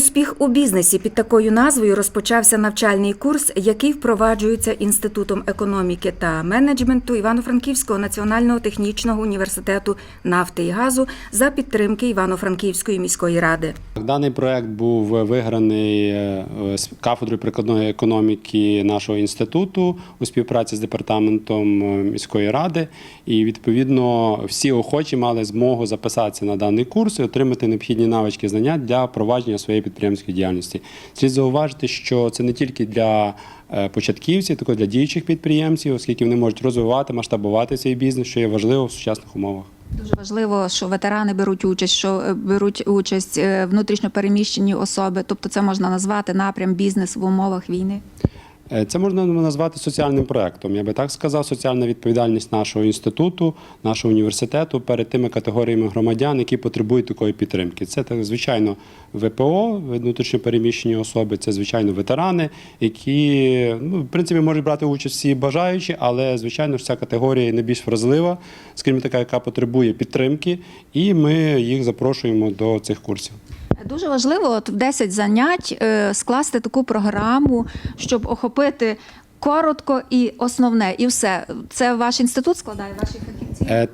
Успіх у бізнесі під такою назвою розпочався навчальний курс, який впроваджується Інститутом економіки та менеджменту Івано-Франківського національного технічного університету нафти і газу за підтримки Івано-Франківської міської ради. Даний проект був виграний е, кафедрою прикладної економіки нашого інституту у співпраці з департаментом е, міської ради. І відповідно всі охочі мали змогу записатися на даний курс і отримати необхідні навички знання для провадження своєї підприємської діяльності. Слід зауважити, що це не тільки для е, початківців, також для діючих підприємців, оскільки вони можуть розвивати, масштабувати цей бізнес, що є важливо в сучасних умовах. Дуже важливо, що ветерани беруть участь, що е, беруть участь внутрішньопереміщені внутрішньо особи. Тобто, це можна назвати напрям бізнес в умовах війни. Е, Це можна назвати соціальним проектом. Я би так сказав, соціальна відповідальність нашого інституту, нашого університету перед тими категоріями громадян, які потребують такої підтримки. Це так, звичайно ВПО, внутрішньопереміщені особи, це звичайно ветерани, які ну, в принципі можуть брати участь всі бажаючі, але звичайно ж ця категорія найбільш вразлива, скажімо така, яка потребує підтримки, і ми їх запрошуємо до цих курсів. Дуже важливо от в 10 занять е, скласти таку програму, щоб охопити коротко і основне, і все. Це ваш інститут складає ваші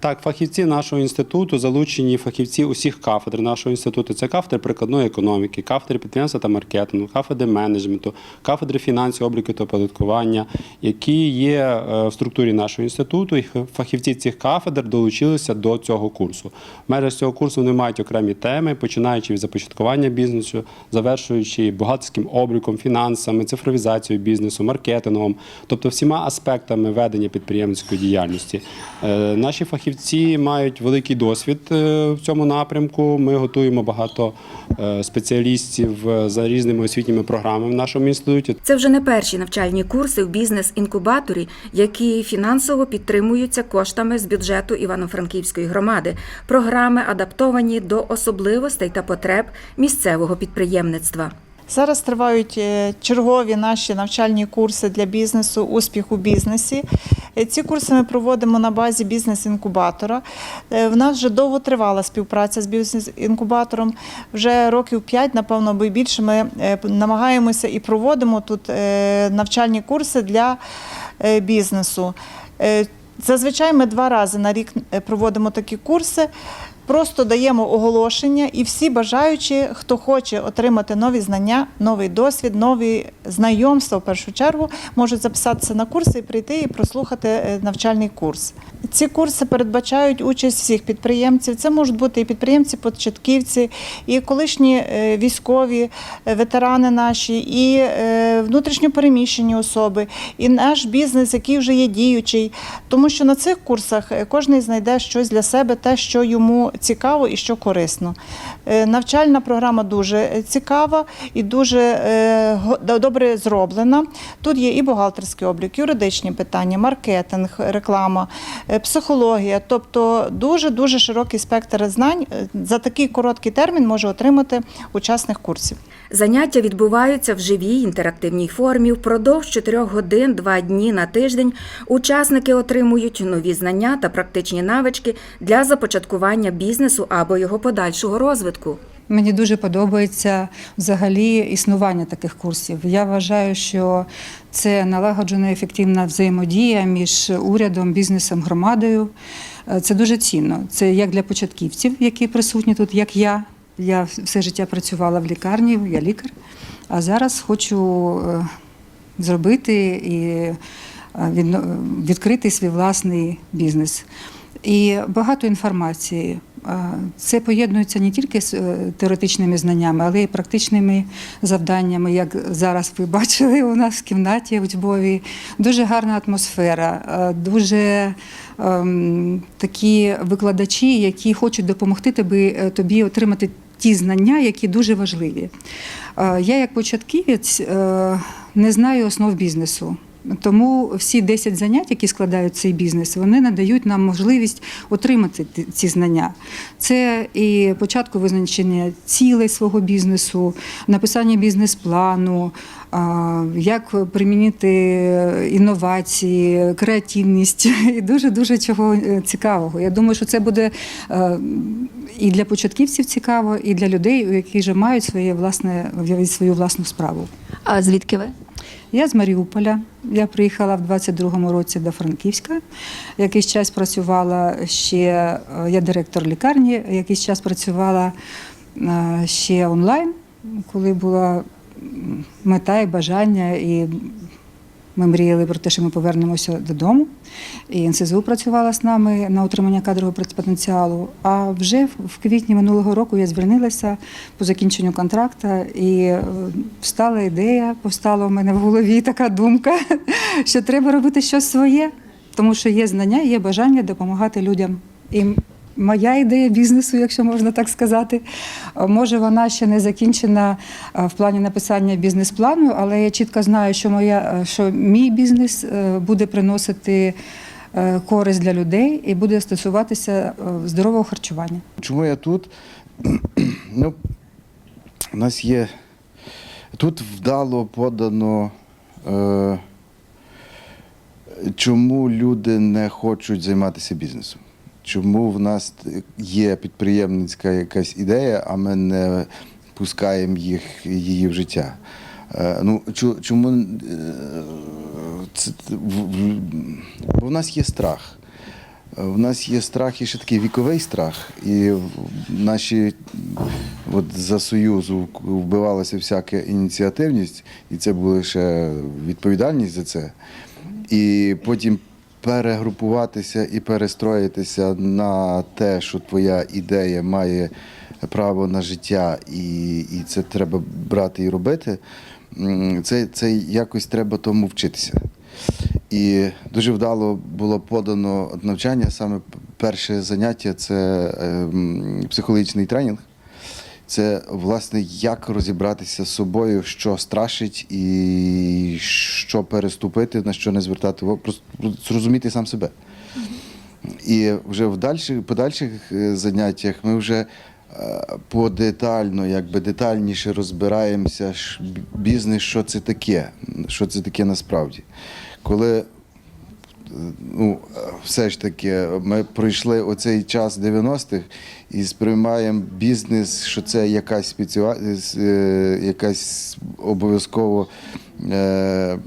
Так, фахівці нашого інституту залучені фахівці усіх кафедр нашого інституту. Це кафедри прикладної економіки, кафедри підприємства та маркетингу, кафедри менеджменту, кафедри фінансів, обліку та оподаткування, які є е, в структурі нашого інституту. І фахівці цих кафедр долучилися до цього курсу. В межах цього курсу вони мають окремі теми, починаючи від започаткування бізнесу, завершуючи бухгалтерським обліком, фінансами, цифровізацією бізнесу, маркетингом, тобто всіма аспектами ведення підприємницької діяльності. Е, Наші фахівці мають великий досвід е, в цьому напрямку. Ми готуємо багато е, спеціалістів е, за різними освітніми програмами в нашому інституті. Це вже не перші навчальні курси в бізнес-інкубаторі, які фінансово підтримуються коштами з бюджету Івано-Франківської громади. Програми адаптовані до особливостей та потреб місцевого підприємництва. Зараз тривають е, чергові наші навчальні курси для бізнесу Успіх у бізнесі. Е, Ці курси ми проводимо на базі бізнес-інкубатора. Е, В нас вже довго тривала співпраця з бізнес-інкубатором. Вже років 5, напевно, або більше. Ми намагаємося і проводимо тут навчальні курси для бізнесу. Зазвичай ми два рази на рік проводимо такі курси. Просто даємо оголошення, і всі бажаючі, хто хоче отримати нові знання, новий досвід, нові знайомства в першу чергу, можуть записатися на курси і прийти і прослухати е, навчальний курс. Ці курси передбачають участь всіх підприємців. Це можуть бути і підприємці-початківці, і колишні е, військові, е, ветерани наші, і внутрішньопереміщені особи, і наш бізнес, який вже є діючий. Тому що на цих курсах кожен знайде щось для себе, те, що йому цікаво і що корисно. Е, Навчальна програма дуже е, цікава і дуже е, добре зроблена. Тут є і бухгалтерський облік, юридичні питання, маркетинг, реклама, психологія. Тобто дуже дуже широкий спектр знань за такий короткий термін може отримати учасник курсів. Заняття відбуваються в живій інтерактивній формі. Впродовж 4 годин, 2 дні на тиждень учасники отримують нові знання та практичні навички для започаткування бізнесу або його подальшого розвитку. Мені дуже подобається взагалі існування таких курсів. Я вважаю, що це налагоджена ефективна взаємодія між урядом, бізнесом, громадою. Е, Це дуже цінно. Це як для початківців, які присутні тут, як я. Я все життя працювала в лікарні, я лікар. А зараз хочу е, зробити і е, відкрити свій власний бізнес. І багато інформації. Це поєднується не тільки з е, теоретичними знаннями, але й практичними завданнями, як зараз ви бачили у нас в кімнаті у Львові. Дуже гарна атмосфера, е, дуже ем, такі викладачі, які хочуть допомогти тобі, е, тобі отримати ті знання, які дуже важливі. Я, як початківець, не знаю основ бізнесу. Тому всі 10 занять, які складають цей бізнес, вони надають нам можливість отримати ці знання. Це і початку визначення цілей свого бізнесу, написання бізнес-плану, як примінити інновації, креативність і дуже дуже чого е, цікавого. Я думаю, що це буде е, і для початківців цікаво, і для людей, які вже мають своє власне свою власну справу. А звідки ви? Я з Маріуполя. Я приїхала в 22-му році до Франківська. Якийсь час працювала ще, е, я директор лікарні, якийсь час працювала е, ще онлайн, коли була мета і бажання, і ми мріяли про те, що ми повернемося додому. І НСЗУ працювала з нами на отримання кадрового потенціалу. А вже в- квітні минулого року я звільнилася по закінченню контракта, і е, встала ідея, повстала в мене в голові така думка, що треба робити щось своє, тому що є знання, є бажання допомагати людям. І моя ідея бізнесу, якщо можна так сказати, е, може вона ще не закінчена е, в плані написання бізнес-плану, але я чітко знаю, що моя е, що мій бізнес буде приносити користь для людей і буде стосуватися здорового харчування. Чому я тут? Ну, у нас є. Тут вдало подано, чому люди не хочуть займатися бізнесом. Чому в нас є підприємницька якась ідея, а ми не пускаємо їх, її в життя. Е, Ну, чому е, це, в- в- бо в нас є страх. У нас є страх і ще такий віковий страх. І наші от за Союзу вбивалася всяка ініціативність, і це була ще відповідальність за це. І потім перегрупуватися і перестроїтися на те, що твоя ідея має право на життя, і, і це треба брати і робити. Це, це якось треба тому вчитися. І дуже вдало було подано навчання. Саме перше заняття це ем, психологічний тренінг. Це власне як розібратися з собою, що страшить, і що переступити, на що не звертати просто зрозуміти сам себе. І вже в дальших, подальших е, заняттях ми вже е, подетально, якби детальніше розбираємося, бізнес, що це таке, що це таке насправді. Коли ну, все ж таки ми пройшли оцей час 90-х і сприймаємо бізнес, що це якась спеціа... е, якась обов'язково е,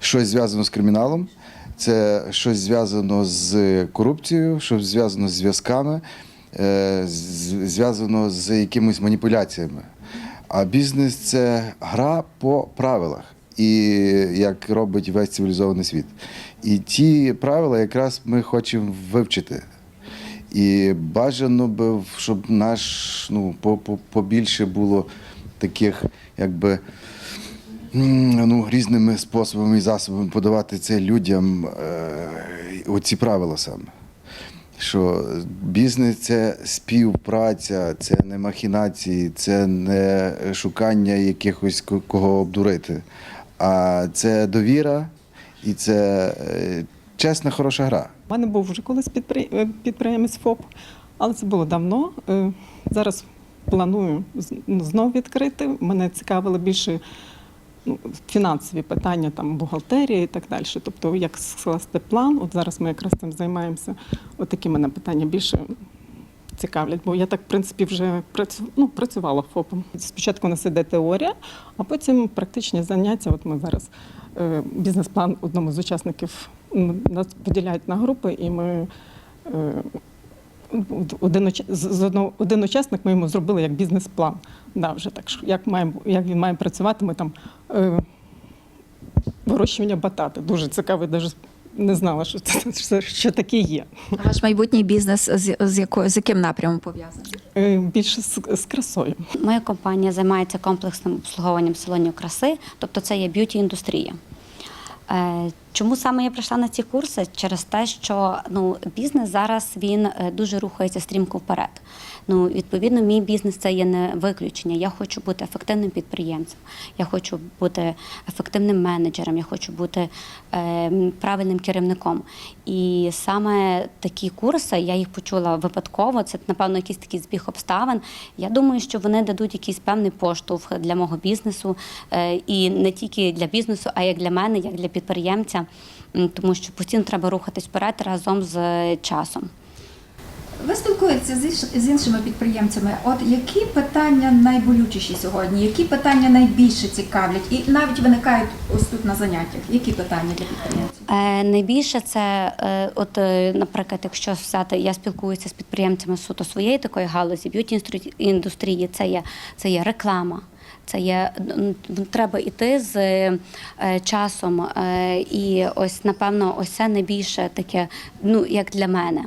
щось зв'язано з криміналом. Це щось зв'язано з корупцією, щось зв'язано з зв'язками, е, зв'язано з якимись маніпуляціями. А бізнес це гра по правилах, і як робить весь цивілізований світ. І ті правила якраз ми хочемо вивчити. І бажано би, щоб наш ну, по- по- побільше було таких, якби. Ну, різними способами і засобами подавати це людям е, оці правила саме. Що бізнес це співпраця, це не махінації, це не шукання якихось кого обдурити, а це довіра і це е, чесна, хороша гра. У мене був вже колись е, підприємець ФОП, але це було давно. Е, Зараз планую ну, знов відкрити. Мене цікавили більше ну, фінансові питання, там бухгалтерія і так далі. Тобто, як скласти план. От зараз ми якраз цим займаємося. От такі мене питання більше цікавлять, бо я так, в принципі, вже ну, працювала ФОПом. Спочатку у нас іде теорія, а потім практичні заняття. От ми зараз е, бізнес-план одному з учасників нас поділяють на групи, і ми. е, Один, один учасник ми йому зробили як бізнес-план. Да, вже так, як, має, як він має працювати. Ми там е, вирощування батати. Дуже цікавий, навіть не знала, що це що, що таке є. А Ваш майбутній бізнес з, з, якою, з яким напрямом пов'язаний? Е, Більше з, з красою. Моя компанія займається комплексним обслуговуванням салонів краси, тобто це є б'юті індустрія. Е, Чому саме я прийшла на ці курси? Через те, що ну бізнес зараз він е, дуже рухається стрімко вперед. Ну, відповідно, мій бізнес це є не виключення. Я хочу бути ефективним підприємцем, я хочу бути ефективним менеджером, я хочу бути е, правильним керівником. І саме такі курси, я їх почула випадково. Це напевно якийсь такий збіг обставин. Я думаю, що вони дадуть якийсь певний поштовх для мого бізнесу, е, і не тільки для бізнесу, а як для мене, як для підприємця, Тому що постійно треба рухатись вперед разом з е, часом. Ви спілкуєтеся з іншими підприємцями. От які питання найболючіші сьогодні? Які питання найбільше цікавлять? І навіть виникають ось тут на заняттях. Які питання для підприємців? Е, найбільше це, е, от, е, наприклад, якщо взяти, я спілкуюся з підприємцями суто своєї такої галузі, б'юті індустрії, це є, це є реклама. Це є треба йти з е, часом, е, і ось напевно, ось це найбільше таке, ну як для мене.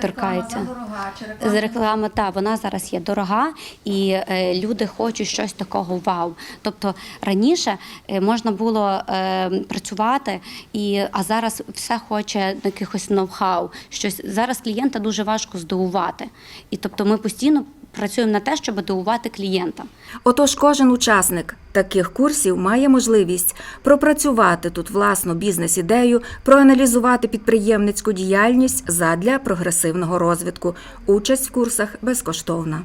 Торкається. дорога чи З реклами, та вона зараз є дорога, і е, люди хочуть щось такого вау. Тобто раніше е, можна було е, працювати, і, а зараз все хоче якихось ноу-хау. Щось зараз клієнта дуже важко здивувати. І тобто ми постійно працюємо на те, щоб дивувати клієнта. Отож, кожен учасник таких курсів має можливість пропрацювати тут власну бізнес-ідею, проаналізувати підприємницьку діяльність задля прогресивного розвитку. Участь в курсах безкоштовна.